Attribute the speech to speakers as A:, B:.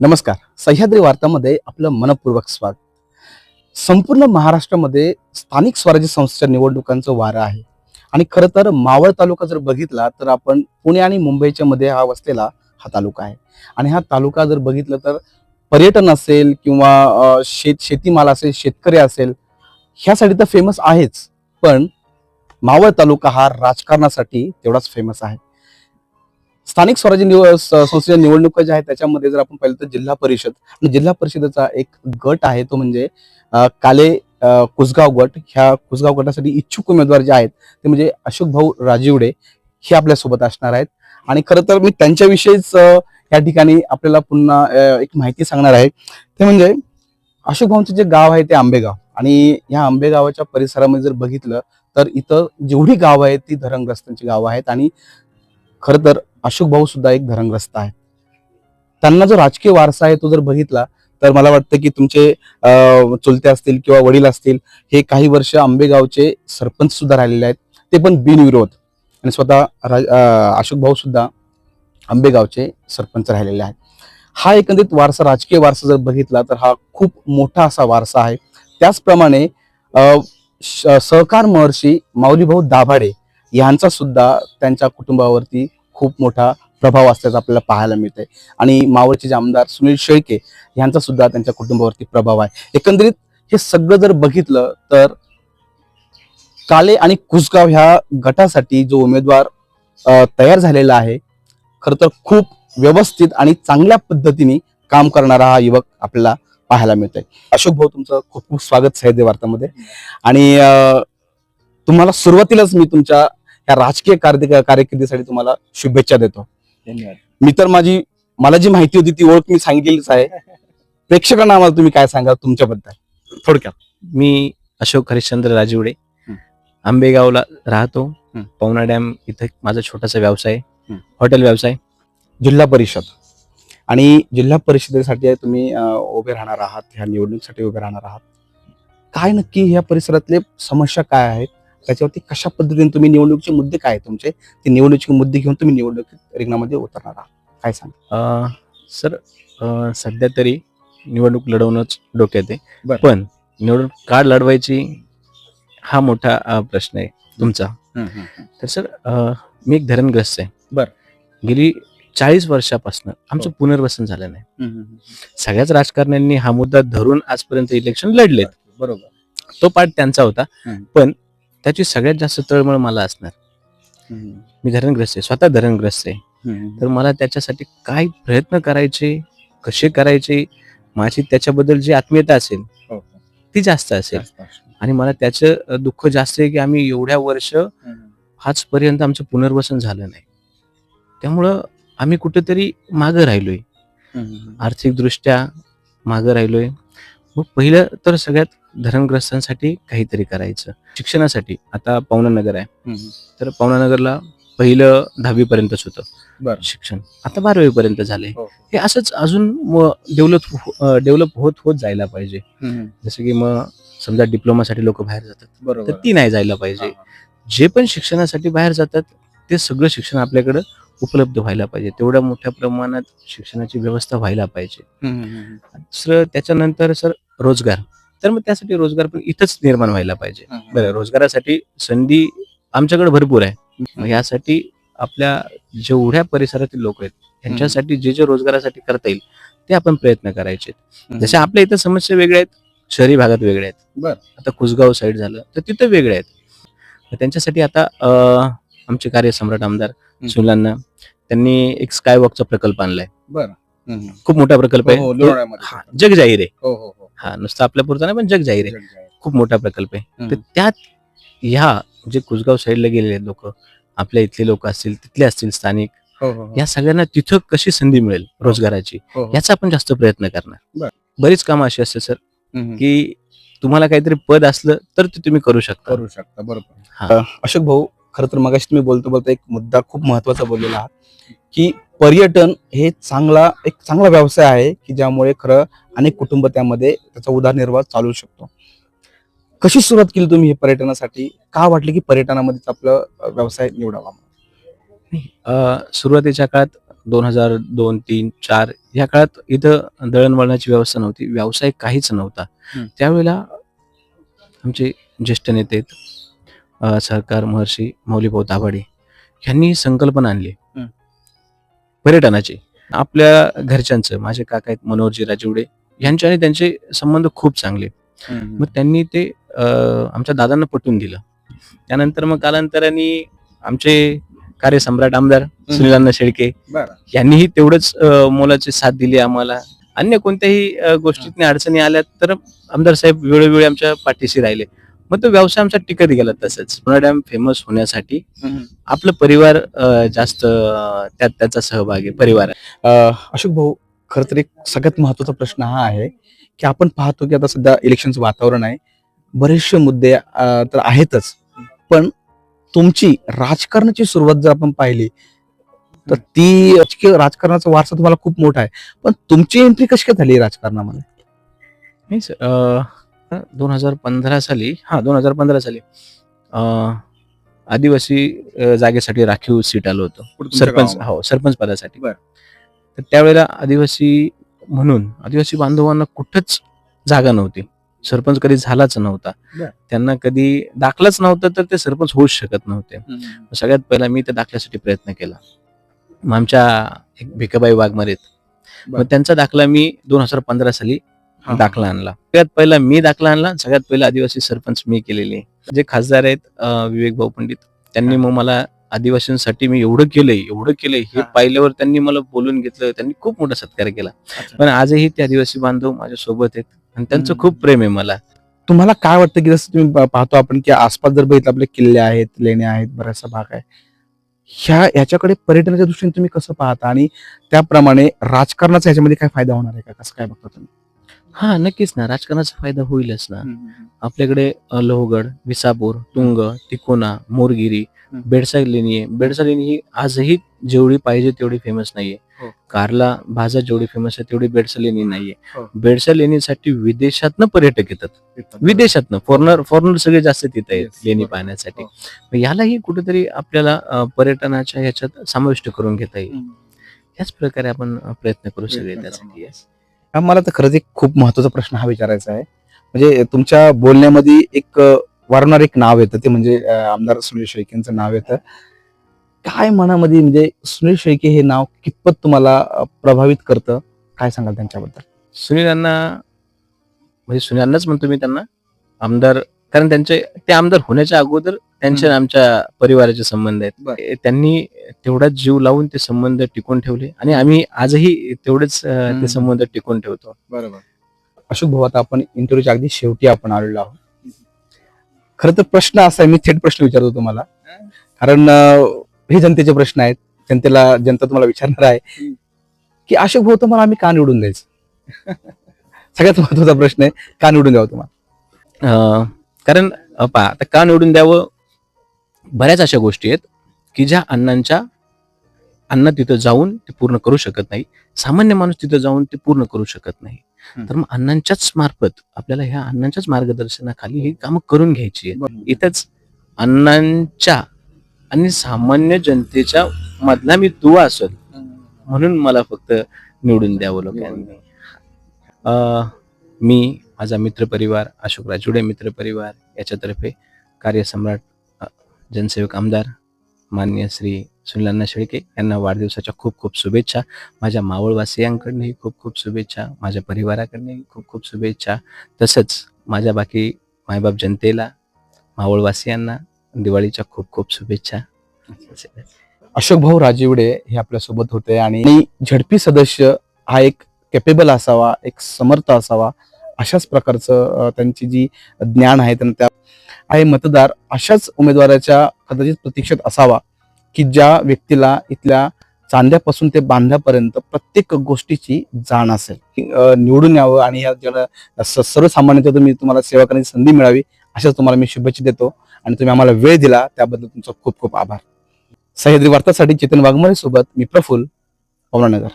A: नमस्कार. सह्याद्री वार्तामध्ये आपलं मनपूर्वक स्वागत. संपूर्ण महाराष्ट्रामध्ये स्थानिक स्वराज्य संस्थेच्या निवडणुकांचं वारं आहे. आणि खरं तर मावळ तालुका जर बघितला तर आपण पुणे आणि मुंबईच्या मध्ये हा वसलेला हा तालुका आहे. आणि हा तालुका जर बघितलं तर पर्यटन असेल किंवा शेत शेतीमाल असेल शेतकरी असेल ह्यासाठी तर फेमस आहेच. पण मावळ तालुका हा राजकारणासाठी तेवढाच फेमस आहे. स्थानिक स्वराज्य निव संस्थेच्या निवडणुका ज्या आहेत त्याच्यामध्ये जर आपण पाहिलं तर जिल्हा परिषद आणि जिल्हा परिषदेचा एक गट आहे तो म्हणजे काले कुसगाव गट. ह्या कुसगाव गटासाठी इच्छुक उमेदवार जे आहेत ते म्हणजे अशोक भाऊ राजीवडे हे आपल्यासोबत असणार आहेत. आणि खरं तर मी त्यांच्याविषयीच या ठिकाणी आपल्याला पुन्हा एक माहिती सांगणार आहे. ते म्हणजे अशोक भाऊंचं जे गाव आहे ते आंबेगाव. आणि ह्या आंबेगावाच्या परिसरामध्ये जर बघितलं तर इथं जेवढी गावं आहेत ती धरणग्रस्तांची गावं आहेत. आणि खरं तर अशोक भाऊ सुद्धा एक धरणग्रस्त आहे त्यांना जो राजकीय वारसा आहे तो जर बघितला तर मला वाटतं की तुमचे चुलते असतील किंवा वडील असतील हे काही वर्ष आंबेगावचे सरपंच सुद्धा राहिलेले आहेत. ते पण बिनविरोध. आणि स्वतः अशोक भाऊ सुद्धा आंबेगावचे सरपंच राहिलेले आहेत. हा एकंदरीत वारसा राजकीय वारसा जर बघितला तर हा खूप मोठा असा वारसा आहे. त्याचप्रमाणे श- सहकार महर्षी माऊलीभाऊ दाभाडे यांचा सुद्धा त्यांच्या कुटुंबावरती खूप मोठा प्रभाव असल्याचा आपल्याला पाहायला मिळतंय. आणि मावळचे जे आमदार सुनील शेळके यांचा सुद्धा त्यांच्या कुटुंबावरती प्रभाव आहे. एकंदरीत हे सगळं जर बघितलं तर काले आणि कुसगाव ह्या गटासाठी जो उमेदवार तयार झालेला आहे खर तर खूप व्यवस्थित आणि चांगल्या पद्धतीने काम करणारा हा युवक आपल्याला पाहायला मिळतोय. अशोक भाऊ तुमचं खूप खूप स्वागत साहित्य वार्तामध्ये. आणि तुम्हाला सुरुवातीलाच मी तुमच्या या राजकीय कार्य कारकिर्दीसाठी तुम्हाला शुभेच्छा देतो.
B: धन्यवाद.
A: मी तर माझी मला जी माहिती होती ती ओळख मी सांगितलीच आहे. प्रेक्षकांना आम्हाला तुम्ही काय सांगा तुमच्याबद्दल? थोडक्यात.
B: मी अशोक हरिश्चंद्र राजिवडे. आंबेगावला राहतो. पवना डॅम इथं माझा छोटासा व्यवसाय. आहे.
A: हं.
B: हॉटेल व्यवसाय.
A: जिल्हा परिषद. आणि जिल्हा परिषदेसाठी तुम्ही उभे राहणार आहात. ह्या निवडणुकीसाठी उभे राहणार आहात. काय नक्की ह्या परिसरातले समस्या काय आहेत? त्याच्यावरती कशा पद्धतीने तुम्ही निवडणुकीचे मुद्दे काय तुमचे? ते निवडणुकीचे मुद्दे घेऊन तुम्ही निवडणूक रिंगणामध्ये उतरणार आहात. काय सांग
B: सर सध्या तरी निवडणूक लढवणंच डोक्यात आहे. पण निवडणूक का लढवायची हा मोठा प्रश्न आहे तुमचा. तर सर मी एक धरणग्रस्त आहे.
A: बरं.
B: गेली चाळीस वर्षापासून आमचं
A: हो.
B: पुनर्वसन झालं नाही. सगळ्याच राजकारण्यांनी हा मुद्दा धरून आजपर्यंत इलेक्शन लढलेत.
A: बरोबर.
B: तो पार्ट त्यांचा होता. पण त्याची सगळ्यात जास्त तळमळ मला असणार. मी धरणग्रस्त आहे स्वतः धरणग्रस्त आहे. तर मला त्याच्यासाठी काय प्रयत्न करायचे कसे करायचे माझी त्याच्याबद्दल जी आत्मीयता असेल
A: हो.
B: ती जास्त असेल. आणि मला त्याचं दुःख जास्त आहे की आम्ही एवढ्या वर्ष आजपर्यंत आमचं पुनर्वसन झालं नाही. त्यामुळं आम्ही कुठेतरी मागं राहिलोय. आर्थिकदृष्ट्या मागं राहिलोय. मग पहिलं तर सगळ्यात धरणग्रस्तांसाठी काहीतरी करायचं. शिक्षणासाठी. आता पवनानगर आहे. तर पवनानगरला पहिलं दहावी पर्यंतच होतं. शिक्षण. आता बारावी पर्यंत झाले
A: हो.
B: हे असंच अजून डेव्हलप डेव्हलप होत होत जायला पाहिजे. जसं की मग समजा डिप्लोमासाठी लोक बाहेर जातात. तर ती नाही जायला पाहिजे. जे पण शिक्षणासाठी बाहेर जातात ते सगळं शिक्षण आपल्याकडं उपलब्ध व्हायला पाहिजे. तेवढ्या मोठ्या प्रमाणात शिक्षणाची व्यवस्था व्हायला पाहिजे. दुसरं त्याच्यानंतर सर रोजगार. तर मग त्यासाठी रोजगार पण इथंच निर्माण व्हायला पाहिजे. बरं रोजगारासाठी संधी आमच्याकडे भरपूर आहे. यासाठी आपल्या जेवढ्या परिसरातील लोक आहेत यांच्यासाठी जे जे रोजगारासाठी करता येईल ते आपण प्रयत्न करायचे जसे आपल्या इथं समस्या वेगळ्या आहेत शहरी भागात वेगळ्या आहेत.
A: बर.
B: आता कुसगाव साईड झालं तर तिथं वेगळे आहेत. त्यांच्यासाठी आता आमचे कार्यसम्राट आमदार. सुनीलांना त्यांनी एक स्काय वॉकचा प्रकल्प आणलाय.
A: बरं.
B: खूप मोठा प्रकल्प
A: हो,
B: आहे.
A: हो, लोणावळ्यामध्ये.
B: हा, जग जाहीर आहे.
A: हो हो हो.
B: हा नुसतं आपल्या पुरता नाही पण जग जाहीर आहे. खूप मोठा प्रकल्प आहे. तर
A: हम्म.
B: त्यात ह्या जे कुसगाव साईडला गेलेले लोक आपल्या इथले लोक असतील तिथले असतील स्थानिक
A: हो हो
B: या सगळ्यांना तिथं कशी संधी मिळेल रोजगाराची?
A: हो, हो.
B: याचा आपण जास्त प्रयत्न करणार.
A: बर.
B: बरीच कामं अशी असते सर
A: हम्म.
B: की तुम्हाला काहीतरी पद असलं तर ते तुम्ही करू शकता.
A: करू शकता बरोबर.
B: हा.
A: अशोक भाऊ खरं तर मगाशी तुम्ही बोलतो बोलतो एक मुद्दा खूप महत्त्वाचा बोललेला आहात की पर्यटन हे चांगला एक चांगला व्यवसाय आहे की ज्यामुळे खरं अनेक कुटुंब त्यामध्ये त्याचा उदरनिर्वाह चालू शकतो. कशी सुरुवात केली तुम्ही हे पर्यटनासाठी? का वाटले की पर्यटनामध्येच आपलं व्यवसाय निवडावा?
B: सुरुवातीच्या काळात दोन हजार दोन तीन चार या काळात इथं दळणवळणाची व्यवस्था नव्हती व्यवसाय काहीच नव्हता. त्यावेळेला आमचे ज्येष्ठ नेते अ, सरकार महर्षी मौलीभाऊ दाभाडे यांनी संकल्पना आणली. पर्यटनाची. आपल्या घरच्यांचं माझे काका आहेत मनोहरजी राजवडे यांचे आणि त्यांचे संबंध खूप चांगले. मग त्यांनी ते अ, आमच्या दादांना पटवून दिलं. त्यानंतर मग कालांतराने आमचे कार्यसम्राट आमदार सुनीलांना शेळके
A: बरं.
B: यांनीही तेवढंच अ, मोलाची साथ दिली आम्हाला. अन्य कोणत्याही अ, गोष्टीत अडचणी आल्या तर आमदार साहेब वेळोवेळी आमच्या पाठीशी राहिले. मग तो व्यवसाय आमचा टिकत गेला तसंच. पुन्हा डॅम फेमस होण्यासाठी आपलं परिवार अ, जास्त अ, त्यात त्याचा सहभाग आहे परिवार
A: अ, अशोक भाऊ खर तर एक सगळ्यात महत्त्वाचा प्रश्न हा आहे की आपण पाहतो की आता सध्या इलेक्शनचं वातावरण आहे. बरेचसे मुद्दे अ, तर आहेतच. पण तुमची राजकारणाची सुरुवात जर आपण पाहिली तर ती राजकीय राजकारणाचा वारसा तुम्हाला खूप मोठा आहे. पण तुमची एंट्री कशी काय झाली राजकारणामध्ये?
B: नाही सर दोन हजार पंधरा साली हा दोन हजार पंधरा साली आदिवासी जागेसाठी राखीव सीट आलं होतं सरपंच हो सरपंच पदासाठी. तर त्यावेळेला आदिवासी म्हणून आदिवासी बांधवांना कुठंच जागा नव्हती सरपंच कधी झालाच नव्हता. त्यांना कधी दाखलाच नव्हता तर ते सरपंच होऊच शकत नव्हते सगळ्यात पहिला मी त्या दाखल्यासाठी प्रयत्न केला मग आमच्या एक भिकाबाई वाघमारेत. मग त्यांचा दाखला मी दोन हजार पंधरा साली. दाखला आणला. सगळ्यात पहिला मी दाखला आणला सगळ्यात पहिला आदिवासी सरपंच मी केलेले. जे खासदार आहेत विवेक भाऊ पंडित त्यांनी. मग मला आदिवासींसाठी मी एवढं केलंय एवढं केलंय हे. पाहिल्यावर त्यांनी मला बोलून घेतलं त्यांनी खूप मोठा सत्कार केला. पण आजही ते आदिवासी बांधव माझ्या सोबत आहेत आणि त्यांचं. खूप प्रेम आहे मला.
A: तुम्हाला काय वाटतं की जसं तुम्ही पाहतो आपण की आसपास जर बघितलं आपले किल्ले आहेत लेण्या आहेत बराचसा भाग आहे. ह्या याच्याकडे पर्यटनाच्या दृष्टीने तुम्ही कसं पाहता? आणि त्याप्रमाणे राजकारणाचा ह्याच्यामध्ये काय फायदा होणार आहे का? कसं काय बघता तुम्ही?
B: हा नक्कीच ना. राजकारणाचा फायदा होईलच ना. आपल्याकडे लोहगड विसापूर तुंग तिकोना मोरगिरी. बेडसा लेणी आहे. बेडसा लेणी ही आजही जेवढी पाहिजे तेवढी फेमस नाहीये.
A: हो.
B: कारला भाजा जेवढी फेमस आहे तेवढी बेडसा लेणी नाहीये.
A: हो.
B: बेडसा लेणीसाठी विदेशातनं पर्यटक येतात. विदेशातनं. फॉरनर फॉरनर सगळे जास्त तिथे आहेत लेणी. पाहण्यासाठी.
A: हो.
B: यालाही कुठेतरी आपल्याला पर्यटनाच्या ह्याच्यात समाविष्ट करून घेता येईल. याच प्रकारे आपण प्रयत्न करू सगळे त्यासाठी.
A: मला तर खरंच एक खूप महत्त्वाचा प्रश्न हा विचारायचा आहे. म्हणजे तुमच्या बोलण्यामध्ये एक वारंवार एक नाव येतं ते म्हणजे आमदार सुनील शेळकेंचं नाव येतं. काय मनामध्ये म्हणजे सुनील शेळके हे नाव कितपत तुम्हाला प्रभावित करतं? काय सांगाल त्यांच्याबद्दल?
B: सुनीलांना म्हणजे सुनीलांनाच म्हणतो मी त्यांना आमदार कारण त्यांचे ते आमदार होण्याच्या अगोदर त्यांचे
A: हम्म.
B: आमच्या परिवाराचे संबंध आहेत.
A: बर.
B: त्यांनी तेवढाच जीव लावून ते संबंध टिकून ठेवले. आणि आम्ही आजही तेवढेच अं,
A: हम्म.
B: ते संबंध टिकून ठेवतो.
A: बरोबर. अशोक भाऊ आता आपण इंटरव्ह्यूच्या अगदी शेवटी आपण आलेलो आहोत. खरं तर प्रश्न असा आहे मी थेट प्रश्न विचारतो तुम्हाला. कारण अं, हे जनतेचे प्रश्न आहेत. जनतेला जनता तुम्हाला विचारणार आहे. की अशोक भाऊ तुम्हाला आम्ही का निवडून द्यायचं? सगळ्यात महत्त्वाचा प्रश्न आहे का निवडून द्यावं तुम्हाला?
B: अं, कारण अं, पहा आता का निवडून द्यावं? बऱ्याच अशा गोष्टी आहेत की ज्या अण्णांच्या अण्णा तिथं जाऊन ते पूर्ण करू शकत नाही. सामान्य माणूस तिथं जाऊन ते पूर्ण करू शकत नाही. तर मग अण्णांच्याच मार्फत आपल्याला ह्या अण्णांच्याच मार्गदर्शनाखाली ही कामं करून घ्यायची इथंच अण्णांच्या आणि सामान्य जनतेच्या मधला मी दुवा असेल म्हणून मला फक्त निवडून द्यावं लोकांनी. अं, मी माझा मित्रपरिवार अशोक राजुडे मित्रपरिवार याच्यातर्फे कार्यसम्राट जनसेवक आमदार मान्य श्री सुनीलांना शेळके यांना वाढदिवसाच्या खूप खूप शुभेच्छा. माझ्या मावळवासियांकडनंही खूप खूप शुभेच्छा. माझ्या परिवाराकडनंही खूप खूप शुभेच्छा. तसंच माझ्या बाकी मायबाप जनतेला मावळवासियांना दिवाळीच्या खूप खूप शुभेच्छा.
A: अशोक भाऊ राजीवडे हे आपल्यासोबत होते आणि झडपी सदस्य हा एक कॅपेबल असावा एक समर्थ असावा अशाच प्रकारचं त्यांची जी ज्ञान आहे त्यांना त्या आहे मतदार अशाच उमेदवाराच्या कदाचित प्रतीक्षेत असावा की ज्या व्यक्तीला इथल्या चांद्यापासून ते बांध्यापर्यंत प्रत्येक गोष्टीची जाण असेल. की, निवडून यावं आणि या ज्याला स- सर्वसामान्यांच्या तुम्ही तुम्हाला सेवा करण्याची संधी मिळावी अशाच तुम्हाला मी शुभेच्छा देतो आणि तुम्ही आम्हाला वेळ दिला त्याबद्दल तुमचा खूप खूप आभार. सह्याद्री वार्तासाठी चेतन वाघमारे सोबत मी प्रफुल पवनानगर.